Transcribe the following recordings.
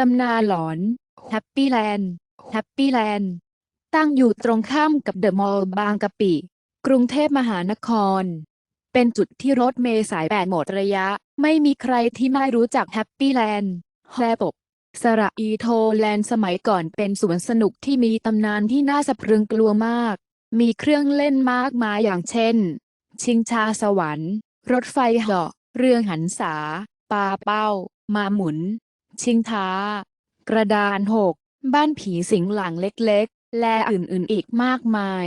ตำนานหลอนแฮปปี้แลนด์แฮปปี้แลนด์ตั้งอยู่ตรงข้ามกับเดอะมอลล์บางกะปิ กรุงเทพมหานคร เป็นจุดที่รถเมล์สายแปดหมดระยะ ไม่มีใครที่ไม่รู้จักแฮปปี้แลนด์แฮปปสระอีโทแลนด์สมัยก่อนเป็นสวนสนุกที่มีตำนานที่น่าสะพรึงกลัวมาก มีเครื่องเล่นมากมายอย่างเช่น ชิงชาสวรรค์ รถไฟเหาะ เรือหันษาปลาเป้า มาหมุน ชิงท้า กระดานหก บ้านผีสิงหลังเล็กๆ และอื่นๆอีกมากมาย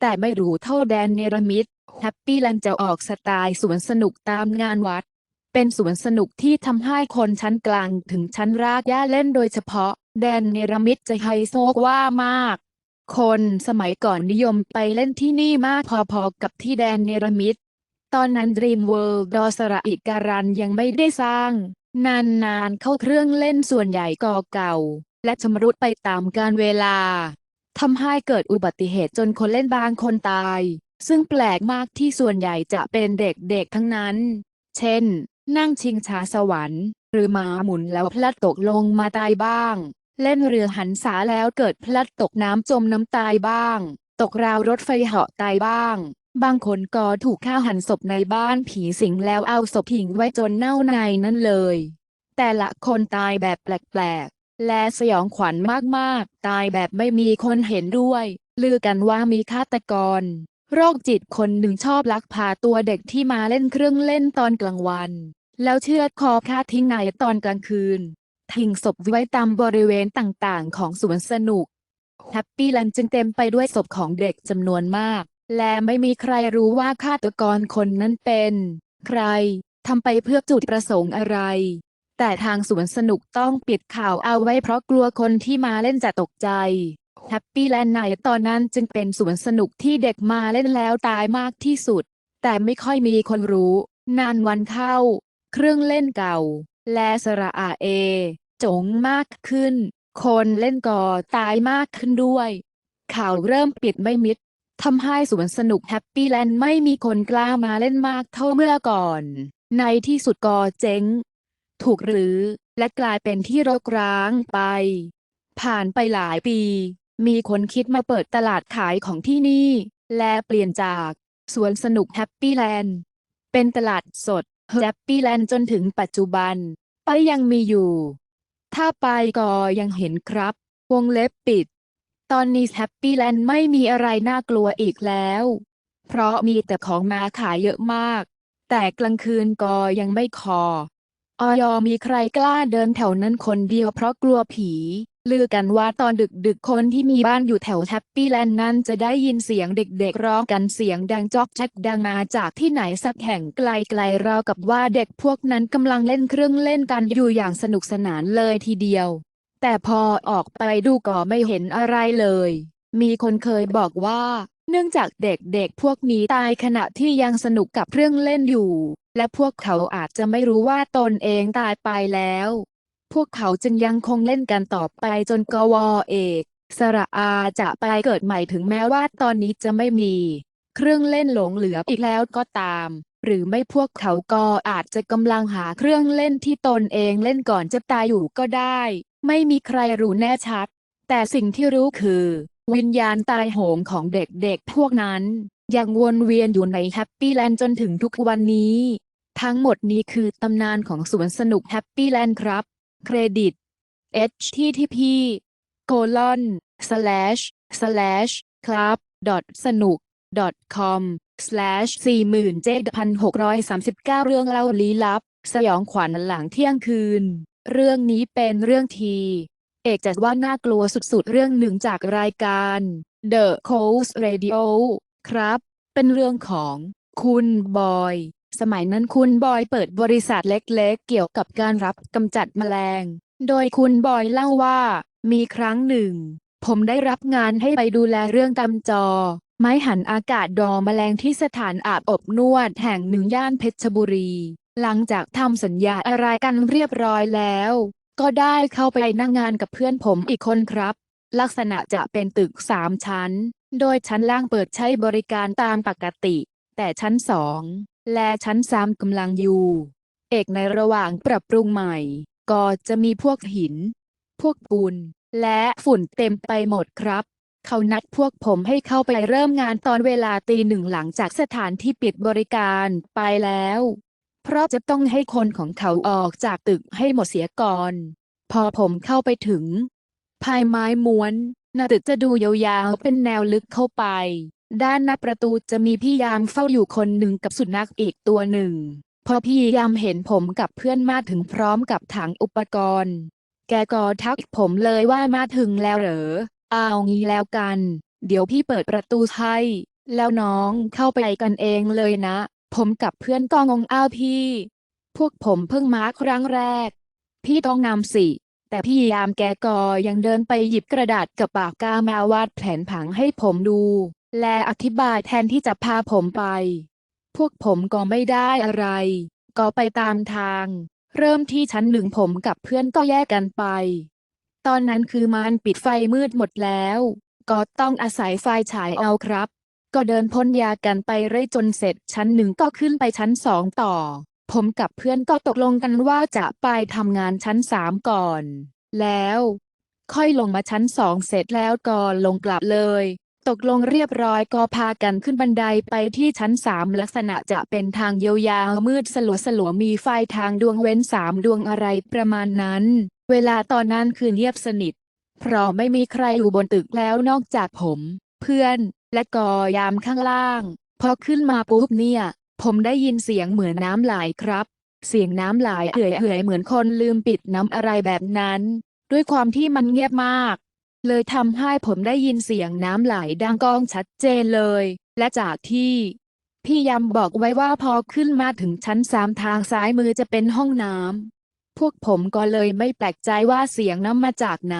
แต่ไม่รู้เท่าแดนเนรมิตแฮปปี้แลนด์จะออกสไตล์สวนสนุกตามงานวัด เป็นสวนสนุกที่ทำให้คนชั้นกลางถึงชั้นรากหญ้าเล่นโดยเฉพาะ แดนเนรมิตจะไฮโซกว่ามาก คนสมัยก่อนนิยมไปเล่นที่นี่มากพอๆกับที่แดนเนรมิตตอนนั้น Dream World ดอสระอิการันยังไม่ได้สร้าง นานๆเข้าเครื่องเล่นส่วนใหญ่ก่อเก่า และชำรุดไปตามกาลเวลาทำให้เกิดอุบัติเหตุจนคนเล่นบางคนตาย ซึ่งแปลกมากที่ส่วนใหญ่จะเป็นเด็กๆทั้งนั้น เช่น นั่งชิงช้าสวรรค์ หรือม้าหมุนแล้วพลัดตกลงมาตายบ้าง เล่นเรือหันษาแล้วเกิดพลัดตกน้ำจมน้ำตายบ้าง ตกราวรถไฟเหาะตายบ้าง บางคนก็ถูกฆ่าหันศพในบ้านผีสิงแล้วเอาศพทิ้งไว้จนเน่าในนั่นเลย แต่ละคนตายแบบแปลกๆ และสยองขวัญมากๆ ตายแบบไม่มีคนเห็นด้วย ลือกันว่ามีฆาตกร โรคจิตคนหนึ่งชอบลักพาตัวเด็กที่มาเล่นเครื่องเล่นตอนกลางวัน แล้วเชือดคอฆ่าทิ้งในตอนกลางคืน ทิ้งศพไว้ตามบริเวณต่างๆ ของสวนสนุกแฮปปี้แลนด์จึงเต็มไปด้วยศพของเด็กจำนวนมาก และไม่มีใครรู้ว่าฆาตกรคนนั้นเป็น ใครทำไปเพื่อจุดประสงค์อะไร แต่ทางสวนสนุกต้องปิดข่าวเอาไว้เพราะกลัวคนที่มาเล่นจะตกใจแฮปปี้แลนด์ในตอนนั้นจึงเป็นสวนสนุกที่เด็กมาเล่นแล้วตายมากที่สุด แต่ไม่ค่อยมีคนรู้ นานวันเข้า เครื่องเล่นเก่า และสระอาเอ จงมากขึ้น คนเล่นก่อตายมากขึ้นด้วย ข่าวเริ่มปิดไม่มิด ทำให้สวนสนุกแฮปปี้แลนด์ไม่มีคนกล้ามาเล่นมากเท่าเมื่อก่อน ในที่สุดก็เจ๊ง ถูกหรือและกลายเป็นที่รกร้างไป ผ่านไปหลายปี มีคนคิดมาเปิดตลาดขายของที่นี่ และเปลี่ยนจากสวนสนุกแฮปปี้แลนด์เป็นตลาดสดแฮปปี้แลนด์จนถึงปัจจุบัน ไปยังมีอยู่ ถ้าไปก็ยังเห็นครับ วงเล็บปิด ตอนนี้แฮปปี้แลนด์ไม่มีอะไรน่ากลัวอีกแล้ว เพราะมีแต่ของมาขายเยอะมาก แต่กลางคืนก็ยังไม่คอออยมีใครกล้าเดินแถวนั้นคนเดียวเพราะกลัวผี ลือกันว่าตอนดึกๆคนที่มีบ้านอยู่แถวแฮปปี้แลนด์นั้นจะได้ยินเสียงเด็กๆร้องกันเสียงดังจอกแจ๊กดังมาจากที่ไหนสักแห่งไกลๆราวกับว่าเด็กพวกนั้นกำลังเล่นเครื่องเล่นกันอยู่อย่างสนุกสนานเลยทีเดียว แต่พอออกไปดูก็ไม่เห็นอะไรเลย มีคนเคยบอกว่า เนื่องจากเด็กๆพวกนี้ตายขณะที่ยังสนุกกับเครื่องเล่นอยู่ และพวกเขาอาจจะไม่รู้ว่าตนเองตายไปแล้ว พวกเขาจึงยังคงเล่นกันต่อไปจนกวเอกสระอาจะไปเกิดใหม่ถึงแม้ว่าตอนนี้จะไม่มี เครื่องเล่นหลงเหลืออีกแล้วก็ตาม หรือไม่พวกเขาก็อาจจะกำลังหาเครื่องเล่นที่ตนเองเล่นก่อนจะตายอยู่ก็ได้ ไม่มีใครรู้แน่ชัด แต่สิ่งที่รู้คือ วิญญาณตายโหงของเด็กๆพวกนั้นยังวนเวียนอยู่ในแฮปปี้แลนด์จนถึงทุกวันนี้ ทั้งหมดนี้คือตำนานของสวนสนุกแฮปปี้แลนด์ครับ เครดิต http colon slash slash club dot สนุก com slash 47,639 เรื่องเล่าลี้ลับ สยองขวัญหลังเที่ยงคืน เรื่องนี้เป็นเรื่องที เอกจัดว่าน่ากลัวสุดๆ เรื่องหนึ่งจากรายการ The Coast Radio ครับ เป็นเรื่องของคุณบอย สมัยนั้นคุณบอยเปิดบริษัทเล็กๆ เกี่ยวกับการรับกำจัดแมลง โดยคุณบอยเล่าว่า มีครั้งหนึ่ง ผมได้รับงานให้ไปดูแลเรื่องตำจอ ไม้หันอากาศดอแมลงที่สถานอาบอบนวดแห่งหนึ่งย่านเพชรบุรี หลังจากทำสัญญาอะไรกันเรียบร้อยแล้ว ก็ได้เข้าไปนั่งงานกับเพื่อนผมอีกคนครับ ลักษณะจะเป็นตึกสามชั้น โดยชั้นล่างเปิดใช้บริการตามปกติ แต่ชั้นสองและชั้นสามกำลังอยู่ เอกในระหว่างปรับปรุงใหม่ ก็จะมีพวกหิน พวกปูน และฝุ่นเต็มไปหมดครับเขานัดพวกผมให้เข้าไปเริ่มงานตอนเวลาตีหนึ่งหลังจากสถานที่ปิดบริการไปแล้ว เพราะจะต้องให้คนของเขาออกจากตึกให้หมดเสียก่อน พอผมเข้าไปถึง ภายไม้ม้วนหน้าตึกจะดูยาวๆ เป็นแนวลึกเข้าไป ด้านหน้าประตูจะมีพี่ยามเฝ้าอยู่คนหนึ่งกับสุนัขอีกตัวหนึ่ง พอพี่ยามเห็นผมกับเพื่อนมาถึงพร้อมกับถังอุปกรณ์ แกก็ทักผมเลยว่ามาถึงแล้วเหรอ เอางี้แล้วกัน เดี๋ยวพี่เปิดประตูให้ แล้วน้องเข้าไปกันเองเลยนะ ผมกับเพื่อนก็งงอ้าวพี่ พวกผมเพิ่งมาครั้งแรก พี่ต้องนำสิ แต่พี่ยามแกก็ยังเดินไปหยิบกระดาษกับปากกามาวาดแผนผังให้ผมดู และอธิบายแทนที่จะพาผมไป พวกผมก็ไม่ได้อะไร ก็ไปตามทาง เริ่มที่ชั้นหนึ่งผมกับเพื่อนก็แยกกันไป ตอนนั้นคือมันปิดไฟมืดหมดแล้ว ก็ต้องอาศัยไฟฉายเอาครับ ก็เดินพ่นยากันไปเรื่อยจนเสร็จชั้นหนึ่งก็ขึ้นไปชั้นสองต่อ ผมกับเพื่อนก็ตกลงกันว่าจะไปทำงานชั้นสามก่อน แล้ว ค่อยลงมาชั้นสองเสร็จแล้วก็ลงกลับเลย ตกลงเรียบร้อยก็พากันขึ้นบันไดไปที่ชั้นสามลักษณะจะเป็นทางยาวๆมืดสลัวสลัวมีไฟทางดวงเว้นสามดวงอะไรประมาณนั้น เวลาตอนนั้นคือเงียบสนิท เพราะไม่มีใครอยู่บนตึกแล้วนอกจากผม เพื่อน และกอยามข้างล่าง พอขึ้นมาปุ๊บเนี่ย ผมได้ยินเสียงเหมือนน้ำไหลครับ เสียงน้ำไหลเอื่อยเหมือนคนลืมปิดน้ำอะไรแบบนั้น ด้วยความที่มันเงียบมาก เลยทำให้ผมได้ยินเสียงน้ำไหลดังก้องชัดเจนเลย และจากที่พี่ยำบอกไว้ว่าพอขึ้นมาถึงชั้นสามทางซ้ายมือจะเป็นห้องน้ำพวกผมก็เลยไม่แปลกใจว่าเสียงนั้นมาจากไหน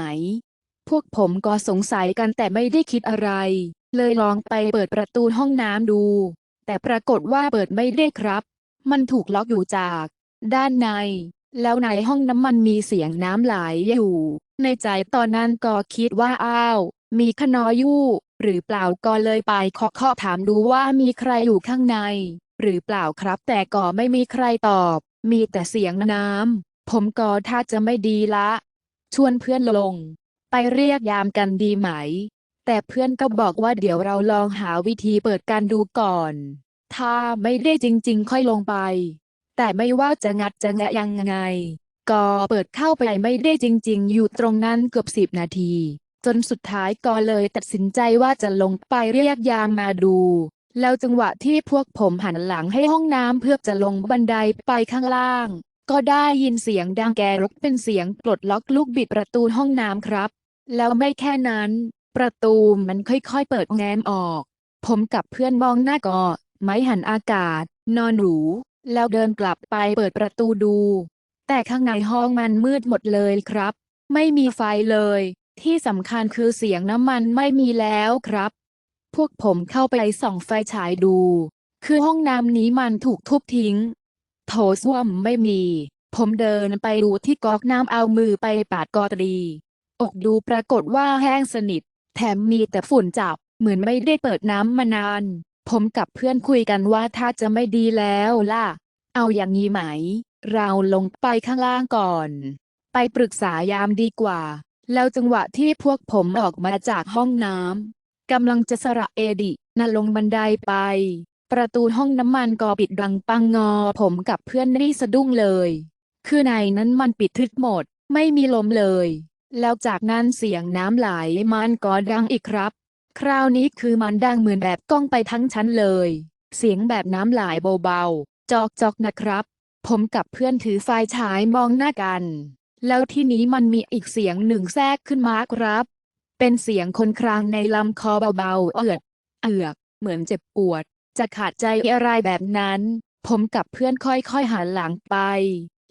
พวกผมก็สงสัยกันแต่ไม่ได้คิดอะไร เลยลองไปเปิดประตูห้องน้ำดู แต่ปรากฏว่าเปิดไม่ได้ครับ มันถูกล็อกอยู่จาก ด้านใน แล้วในห้องน้ำมันมีเสียงน้ำไหลอยู่ ในใจตอนนั้นก็คิดว่าอ้าว มีขนออยู่ หรือเปล่าก็เลยไปเคาะเคาะถามดูว่ามีใครอยู่ข้างใน หรือเปล่าครับ แต่ก็ไม่มีใครตอบ มีแต่เสียงน้ำผมก็ถ้าจะไม่ดีละ ชวนเพื่อนลง ไปเรียกยามกันดีไหม แต่เพื่อนก็บอกว่าเดี๋ยวเราลองหาวิธีเปิดการดูก่อน ถ้าไม่ได้จริง ๆ ค่อยลงไป แต่ไม่ว่าจะงัดจะแงะยังไง ก็เปิดเข้าไปไม่ได้จริง ๆ อยู่ตรงนั้นเกือบสิบนาที จนสุดท้ายก็เลยตัดสินใจว่าจะลงไปเรียกยามมาดู แล้วจังหวะที่พวกผมหันหลังให้ห้องน้ำเพื่อจะลงบันไดไปข้างล่าง ก็ได้ยินเสียงดังแกรกเป็นเสียงปลดล็อกลูกบิดประตูห้องน้ำครับ แล้วไม่แค่นั้น ประตูมันค่อยๆเปิดแง้มออก ผมกับเพื่อนมองหน้าก็ไม้หันอากาศ นอนหรู แล้วเดินกลับไปเปิดประตูดู แต่ข้างในห้องมันมืดหมดเลยครับ ไม่มีไฟเลย ที่สำคัญคือเสียงน้ำมันไม่มีแล้วครับ พวกผมเข้าไปส่องไฟฉายดู คือห้องน้ำนี้มันถูกทุบทิ้ง โถส้วมไม่มี ผมเดินไปดูที่ก๊อกน้ำเอามือไปปาดกอตรี อกดูปรากฏว่าแห้งสนิท แถมมีแต่ฝุ่นจับ เหมือนไม่ได้เปิดน้ำมานาน ผมกับเพื่อนคุยกันว่าถ้าจะไม่ดีแล้วล่ะ เอาอย่างนี้ไหม เราลงไปข้างล่างก่อน ไปปรึกษายามดีกว่า แล้วจังหวะที่พวกผมออกมาจากห้องน้ำกำลังจะสระเอดิน่ะลงบันไดไป ประตูห้องน้ำมันก็ปิดดังปังงอ ผมกับเพื่อนนี่สะดุ้งเลย คือในนั้นมันปิดทึบหมด ไม่มีลมเลย แล้วจากนั้นเสียงน้ำไหลมันก็ดังอีกครับ คราวนี้คือมันดังเหมือนแบบก้องไปทั้งชั้นเลย เสียงแบบน้ำไหลเบาๆ จอกจอกๆนะครับ ผมกับเพื่อนถือไฟฉายมองหน้ากัน แล้วที่นี้มันมีอีกเสียงหนึ่งแทรกขึ้นมาครับ เป็นเสียงคนครางในลำคอเบาๆ เอือดเอือกเหมือนเจ็บปวด จะขาดใจอะไรแบบนั้น ผมกับเพื่อนค่อยๆหันหลังไป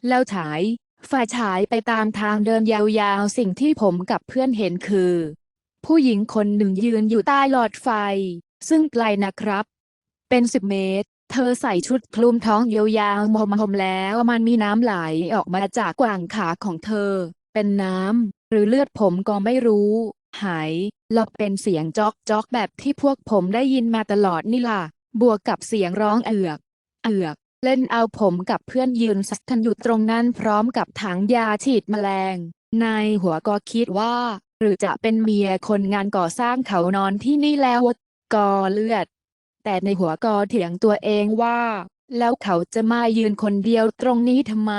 แล้วฉาย ไฟฉายไปตามทางเดินยาวๆ สิ่งที่ผมกับเพื่อนเห็นคือ ผู้หญิงคนหนึ่งยืนอยู่ใต้หลอดไฟ ซึ่งไกลนะครับ เป็นสิบเมตร เธอใส่ชุดคลุมท้องยาวๆมอมๆแล้วมันมีน้ำไหลออกมาจากกวางขาของเธอ เป็นน้ำหรือเลือดผมก็ไม่รู้ หายหลอกเป็นเสียงจอกจอกแบบที่พวกผมได้ยินมาตลอดนี่ล่ะ บวกกับเสียงร้องเอือก เอือก เล่นเอาผมกับเพื่อนยืนสักกันอยู่ตรงนั้นพร้อมกับถังยาฉีดแมลง ในหัวก็คิดว่า หรือจะเป็นเมียคนงานก่อสร้างเขานอนที่นี่แล้วกอเลือด แต่ในหัวก็เถียงตัวเองว่า แล้วเขาจะมายืนคนเดียวตรงนี้ทำไม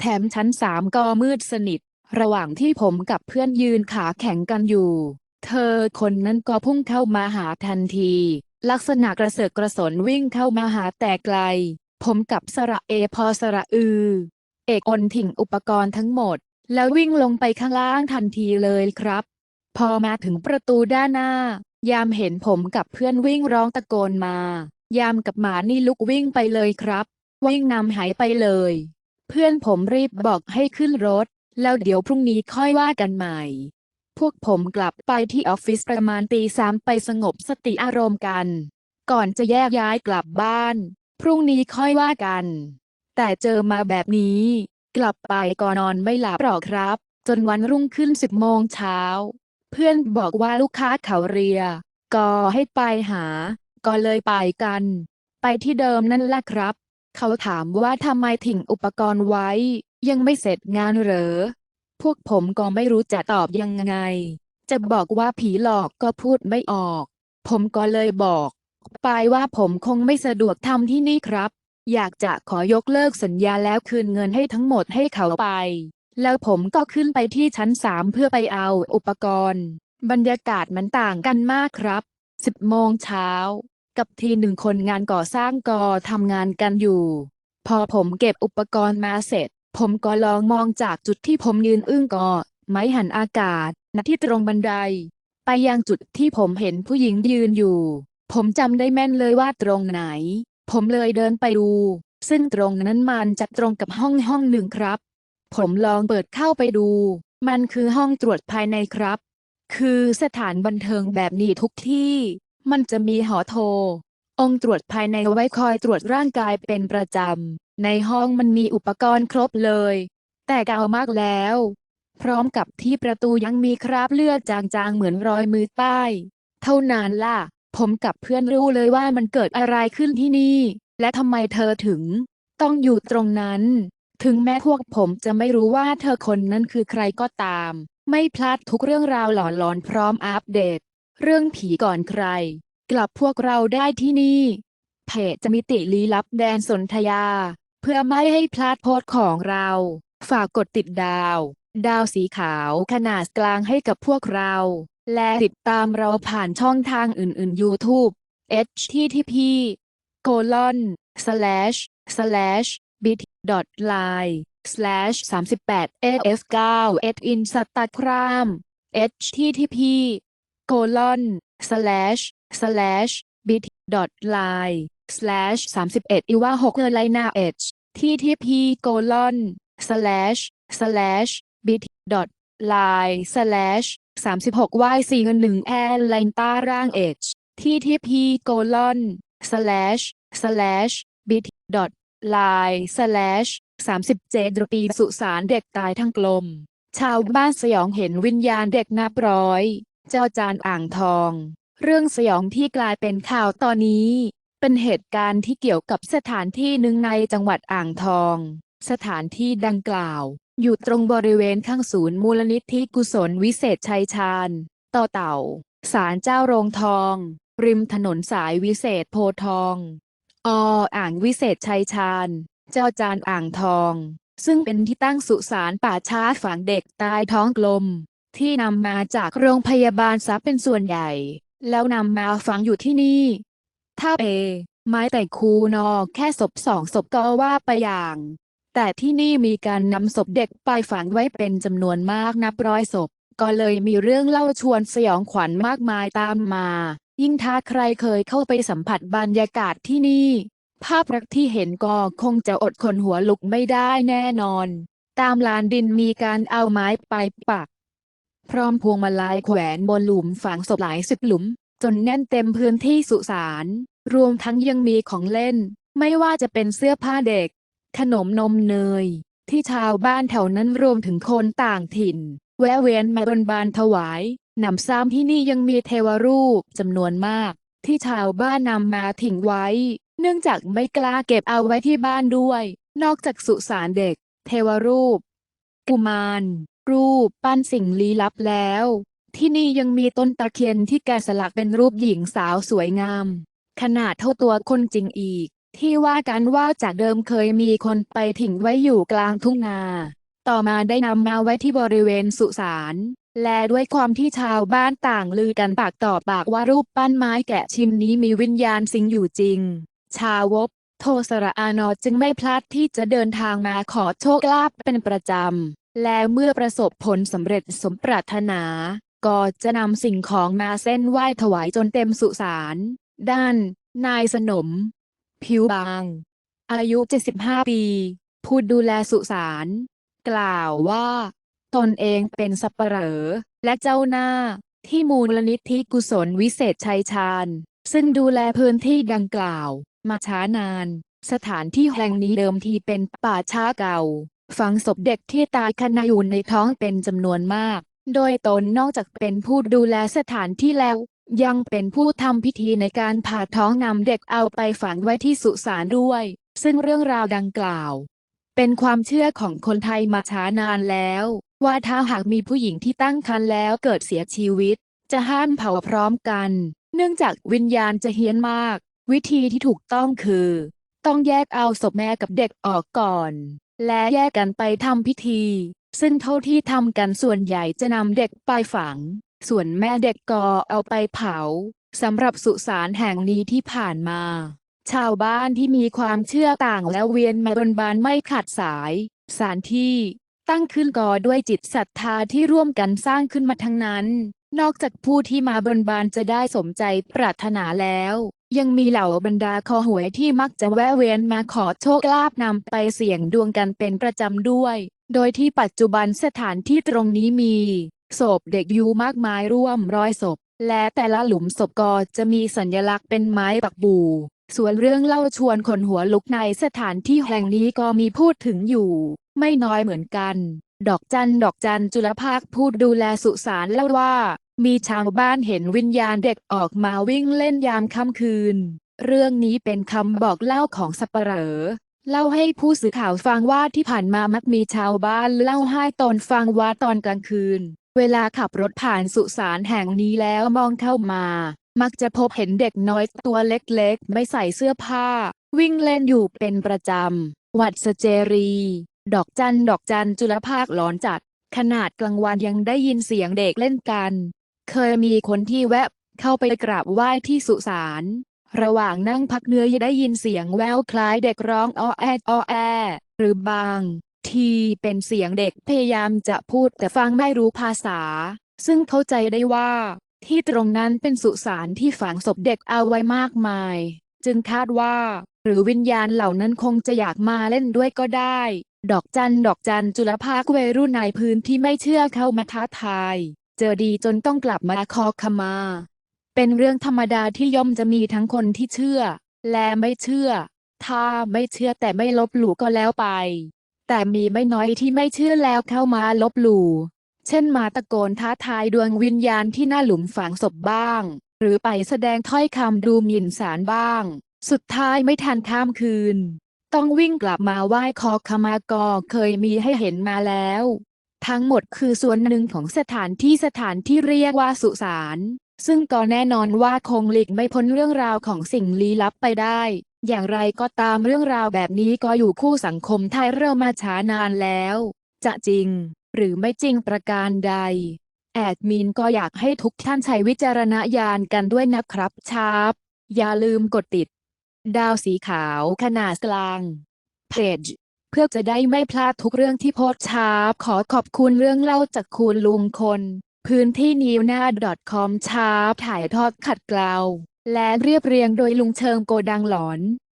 แถมชั้นสามก็มืดสนิท ระหว่างที่ผมกับเพื่อนยืนขาแข็งกันอยู่ เธอคนนั้นก็พุ่งเข้ามาหาทันที ลักษณะกระเสือกกระสนวิ่งเข้ามาหาแต่ไกล ผมกับสระเอพอสระอือ เอกอนทิ้งอุปกรณ์ทั้งหมด แล้ววิ่งลงไปข้างล่างทันทีเลยครับ พอมาถึงประตูด้านหน้า ยามเห็นผมกับเพื่อนวิ่งร้องตะโกนมา ยามกับหมานี่ลุกวิ่งไปเลยครับ วิ่งนำหายไปเลย เพื่อนผมรีบบอกให้ขึ้นรถ แล้วเดี๋ยวพรุ่งนี้ค่อยว่ากันใหม่ พวกผมกลับไปที่ออฟฟิศประมาณตีสามไปสงบสติอารมณ์กัน ก่อนจะแยกย้ายกลับบ้าน พรุ่งนี้ค่อยว่ากัน แต่เจอมาแบบนี้ กลับไปก็นอนไม่หลับหรอกครับ จนวันรุ่งขึ้นสิบโมงเช้า เพื่อนบอกว่าลูกค้าเขาเรีย ก็ให้ไปหา ก็เลยไปกัน ไปที่เดิมนั่นแหละครับ เขาถามว่าทำไมทิ้งอุปกรณ์ไว้ ยังไม่เสร็จงานเหรอ พวกผมก็ไม่รู้จะตอบยังไง จะบอกว่าผีหลอกก็พูดไม่ออก ผมก็เลยบอก ไปว่าผมคงไม่สะดวกทำที่นี่ครับ อยากจะขอยกเลิกสัญญาแล้วคืนเงินให้ทั้งหมดให้เขาไป แล้วผมก็ขึ้นไปที่ชั้นสามเพื่อไปเอาอุปกรณ์ บรรยากาศมันต่างกันมากครับสิบโมงเช้า กับทีหนึ่งคนงานก่อสร้างก็ทำงานกันอยู่ พอผมเก็บอุปกรณ์มาเสร็จ ผมก็ลองมองจากจุดที่ผมยืนอึ้งก็ไม้หันอากาศณที่ตรงบันได ไปยังจุดที่ผมเห็นผู้หญิงยืนอยู่ ผมจำได้แม่นเลยว่าตรงไหน ผมเลยเดินไปดู ซึ่งตรงนั้นมันจะตรงกับห้องห้องหนึ่งครับ ผมลองเปิดเข้าไปดู มันคือห้องตรวจภายในครับ คือสถานบันเทิงแบบนี้ทุกที่ มันจะมีหอโทร องค์ตรวจภายในไว้คอยตรวจร่างกายเป็นประจำ ในห้องมันมีอุปกรณ์ครบเลย แต่เก่ามากแล้ว พร้อมกับที่ประตูยังมีคราบเลือดจางๆเหมือนรอยมือป้าย เท่านั้นล่ะ ผมกับเพื่อนรู้เลยว่ามันเกิดอะไรขึ้นที่นี่ และทำไมเธอถึง ต้องอยู่ตรงนั้น ถึงแม้พวกผมจะไม่รู้ว่าเธอคนนั้นคือใครก็ตาม ไม่พลาดทุกเรื่องราวหลอนๆพร้อมอัปเดต เรื่องผีก่อนใคร กลับพวกเราได้ที่นี่ เพจจะมิติลี้ลับแดนสนธยา เพื่อไม่ให้พลาดโพสต์ของเรา ฝากกดติดดาว ดาวสีขาวขนาดกลางให้กับพวกเรา และติดตามเราผ่านช่องทางอื่นๆ YouTube http colon slash slash bit dot line slash 38 af 9 at instagram http colon slash slash bit dot line slash 31อีว่า6เนอไลนา h ttp colon slash slash bit dot line slash 36 y 4เงิน1แอร์ไลน์ต้าร่าง h ttp colon slash slash bit dot line slash 37ดปีสุสานเด็กตายทั้งกลม ชาวบ้านสยองเห็นวิญญาณเด็กนับร้อย เจ้าจานอ่างทอง เรื่องสยองที่กลายเป็นข่าวตอนนี้ เป็นเหตุการณ์ที่เกี่ยวกับสถานที่หนึ่งในจังหวัดอ่างทอง สถานที่ดังกล่าว อยู่ตรงบริเวณข้างศูนย์มูลนิธิกุศลวิเศษชัยชาญ ต่อเต่า ศาลเจ้าโรงทอง ริมถนนสายวิเศษโพทองออ่างวิเศษชัยชาญ เจ้าจานอ่างทอง ซึ่งเป็นที่ตั้งสุสานป่าช้าฝังเด็กตายท้องกลม ที่นำมาจากโรงพยาบาลซับเป็นส่วนใหญ่ แล้วนำมาฝังอยู่ที่นี่ ถ้าเอไม้แต่คูนอแค่ศพสองศพก็ว่าไปอย่าง แต่ที่นี่มีการนำศพเด็กไปฝังไว้เป็นจำนวนมากนับร้อยศพ ก็เลยมีเรื่องเล่าชวนสยองขวัญมากมายตามมา ยิ่งถ้าใครเคยเข้าไปสัมผัสบรรยากาศที่นี่ ภาพรักที่เห็นก็คงจะอดคนหัวลุกไม่ได้แน่นอน ตามลานดินมีการเอาไม้ไปปัก พร้อมพวงมาลัยแขวนบนหลุมฝังศพหลายสิบหลุม จนแน่นเต็มพื้นที่สุสาน รวมทั้งยังมีของเล่น ไม่ว่าจะเป็นเสื้อผ้าเด็ก ขนมนมเนย ที่ชาวบ้านแถวนั้นรวมถึงคนต่างถิ่น แวะเวียนมาบนบานถวายหนำซ้ำที่นี่ยังมีเทวรูปจำนวนมาก ที่ชาวบ้านนำมาทิ้งไว้ เนื่องจากไม่กล้าเก็บเอาไว้ที่บ้านด้วย นอกจากสุสานเด็ก เทวรูป กุมาร รูปปั้นสิ่งลี้ลับแล้ว ที่นี่ยังมีต้นตะเคียนที่แกะสลักเป็นรูปหญิงสาวสวยงาม ขนาดเท่าตัวคนจริงอีก ที่ว่ากันว่าจากเดิมเคยมีคนไปทิ้งไว้อยู่กลางทุ่งนา ต่อมาได้นำมาไว้ที่บริเวณสุสาน และด้วยความที่ชาวบ้านต่างลือกันปากต่อปากว่ารูปปั้นไม้แกะชิมนี้มีวิญญาณสิงอยู่จริง ชาวบโทสระอานอจึงไม่พลาดที่จะเดินทางมาขอโชคลาภเป็นประจำ และเมื่อประสบผลสำเร็จสมปรารถนา ก็จะนำสิ่งของมาเส้นไหว้ถวายจนเต็มสุสาน ด้าน นายสนม ผิวบาง อายุ 75 ปี ผู้ดูแลสุสาน กล่าวว่า ตนเองเป็นสัปเหร่อและเจ้าหน้าที่มูลนิธิกุศลวิเศษชัยชาญ ซึ่งดูแลพื้นที่ดังกล่าว มาช้านาน สถานที่แห่งนี้เดิมทีเป็นป่าช้าเก่า ฝังศพเด็กที่ตายขณะอยู่ในท้องเป็นจำนวนมาก โดยตนนอกจากเป็นผู้ดูแลสถานที่แล้ว ยังเป็นผู้ทำพิธีในการผ่าท้องนำเด็กเอาไปฝังไว้ที่สุสานด้วย ซึ่งเรื่องราวดังกล่าว เป็นความเชื่อของคนไทยมาช้านานแล้ว ว่าถ้าหากมีผู้หญิงที่ตั้งครรภ์แล้วเกิดเสียชีวิต จะห้ามเผาพร้อมกัน เนื่องจากวิญญาณจะเฮี้ยนมาก วิธีที่ถูกต้องคือ ต้องแยกเอาศพแม่กับเด็กออกก่อน และแยกกันไปทำพิธี ซึ่งเท่าที่ทำกันส่วนใหญ่จะนำเด็กไปฝัง ส่วนแม่เด็กก็เอาไปเผาสำหรับสุสานแห่งนี้ที่ผ่านมา ชาวบ้านที่มีความเชื่อต่างและเวียนมาบนบานไม่ขาดสาย สานที่ตั้งขึ้นก่อด้วยจิตศรัทธาที่ร่วมกันสร้างขึ้นมาทั้งนั้น นอกจากผู้ที่มาบนบานจะได้สมใจปรารถนาแล้ว ยังมีเหล่าบรรดาคอหวยที่มักจะแวะเวียนมาขอโชคลาภนำไปเสี่ยงดวงกันเป็นประจำด้วย โดยที่ปัจจุบันสถานที่ตรงนี้มี ศพเด็กอยู่มากมายร่วมร้อยศพ และแต่ละหลุมศพก็จะมีสัญลักษณ์เป็นไม้ปักบูส่วนเรื่องเล่าชวนคนหัวลุกในสถานที่แห่งนี้ก็มีพูดถึงอยู่ ไม่น้อยเหมือนกัน ดอกจันดอกจันจุลภาคพูดดูแลสุสานเล่าว่า มีชาวบ้านเห็นวิญญาณเด็กออกมาวิ่งเล่นยามค่ำคืน เรื่องนี้เป็นคำบอกเล่าของสับปเหร่อเล่าให้ผู้สื่อข่าวฟังว่าที่ผ่านมามักมีชาวบ้านเล่าให้ตนฟังว่าตอนกลางคืน เวลาขับรถผ่านสุสานแห่งนี้แล้วมองเข้ามา มักจะพบเห็นเด็กน้อยตัวเล็กๆ ไม่ใส่เสื้อผ้า วิ่งเล่นอยู่เป็นประจำ วัดสเจรี ดอกจันดอกจันจุลภาคหลอนจัด ขนาดกลางวันยังได้ยินเสียงเด็กเล่นกัน เคยมีคนที่แวะเข้าไปกราบไหว้ที่สุสาน ระหว่างนั่งพักเนื้อยังได้ยินเสียงแววคล้ายเด็กร้องอ้อแออ้อแอ หรือบาง ทีเป็นเสียงเด็กพยายามจะพูดแต่ฟังไม่รู้ภาษา ซึ่งเข้าใจได้ว่า ที่ตรงนั้นเป็นสุสานที่ฝังศพเด็กเอาไว้มากมาย จึงคาดว่า หรือวิญญาณเหล่านั้นคงจะอยากมาเล่นด้วยก็ได้ ดอกจันดอกจันจุลภาควัยรุ่นในพื้นที่ไม่เชื่อเข้ามาท้าทาย เจอดีจนต้องกลับมาขอขมา เป็นเรื่องธรรมดาที่ย่อมจะมีทั้งคนที่เชื่อ และไม่เชื่อ ถ้าไม่เชื่อแต่ไม่ลบหลู่ก็แล้วไป แต่มีไม่น้อยที่ไม่เชื่อแล้วเข้ามาลบหลู่ เช่นมาตะโกนท้าทายดวงวิญญาณที่หน้าหลุมฝังศพบ้าง หรือไปแสดงถ้อยคำดูหมิ่นสารบ้าง สุดท้ายไม่ทันข้ามคืน ต้องวิ่งกลับมาไหว้ขอขมากอเคยมีให้เห็นมาแล้ว ทั้งหมดคือส่วนหนึ่งของสถานที่สถานที่เรียกว่าสุสานซึ่งก็แน่นอนว่าคงหลีกไม่พ้นเรื่องราวของสิ่งลี้ลับไปได้ อย่างไรก็ตามเรื่องราวแบบนี้ก็อยู่คู่สังคมไทยเริ่มมาช้านานแล้ว จะจริง หรือไม่จริงประการใด แอดมินก็อยากให้ทุกท่านใช้วิจารณญาณกันด้วยนะครับชาร์ปอย่าลืมกดติด ดาวสีขาวขนาดกลางเพจเพื่อจะได้ไม่พลาดทุกเรื่องที่โพสชาร์ปขอขอบคุณเรื่องเล่าจากคุณลุงคน พื้นที่นิวนา .com ชาร์ปถ่ายทอดขัดเกลา และเรียบเรียงโดยลุงเชิงโกดังหลอน